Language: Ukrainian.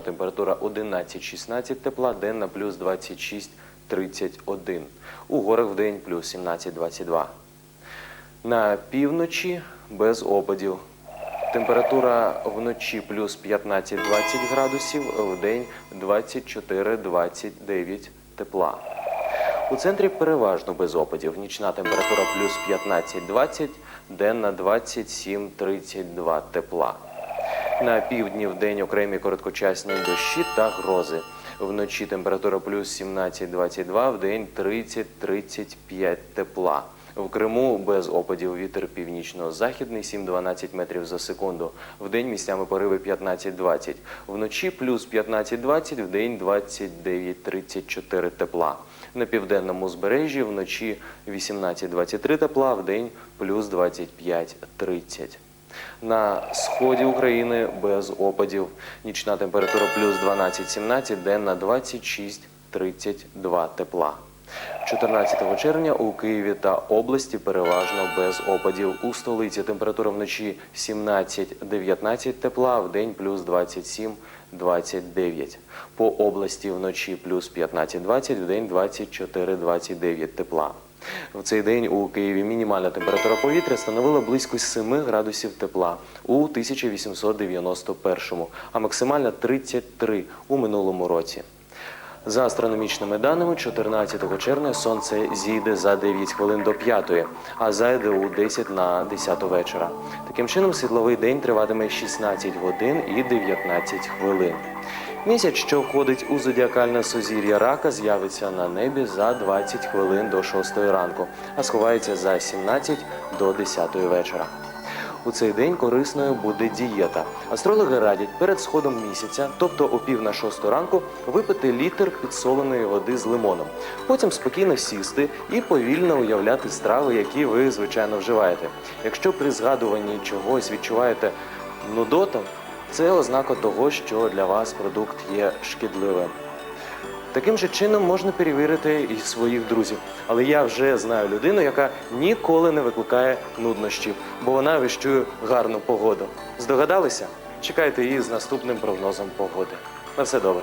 Температура 11-16 тепла, денна плюс 26-31. У горах в день плюс 17-22. На півночі без опадів. Температура вночі плюс 15-20 градусів, в день 24-29 тепла. У центрі переважно без опадів. Нічна температура плюс 15-20, денна 27-32 тепла. На півдні в день окремі короткочасні дощі та грози. Вночі температура плюс 17-22, в день 30-35 тепла. В Криму без опадів вітер північно-західний 7-12 метрів за секунду. В день місцями пориви 15-20. Вночі плюс 15-20, в день 29-34 тепла. На південному узбережжі вночі 18-23 тепла, в день плюс 25-30. На сході України без опадів. Нічна температура плюс 12-17, денна 26-32 тепла. 14 червня у Києві та області переважно без опадів. У столиці температура вночі 17-19 тепла, в день плюс 27-29. По області вночі плюс 15-20, в день 24-29 тепла. В цей день у Києві мінімальна температура повітря становила близько 7 градусів тепла у 1891, а максимальна 33 у минулому році. За астрономічними даними, 14 червня сонце зійде за 9 хвилин до 5, а зайде у 10 на 10 вечора. Таким чином, світловий день триватиме 16 годин і 19 хвилин. Місяць, що входить у зодіакальне сузір'я рака, з'явиться на небі за 20 хвилин до 6 ранку, а сховається за 17 до 10 вечора. У цей день корисною буде дієта. Астрологи радять перед сходом місяця, тобто о пів на шосту ранку, випити літр підсоленої води з лимоном. Потім спокійно сісти і повільно уявляти страви, які ви звичайно вживаєте. Якщо при згадуванні чогось відчуваєте нудоту, це ознака того, що для вас продукт є шкідливим. Таким же чином можна перевірити і своїх друзів. Але я вже знаю людину, яка ніколи не викликає нуднощів, бо вона віщує гарну погоду. Здогадалися? Чекайте її з наступним прогнозом погоди. На все добре.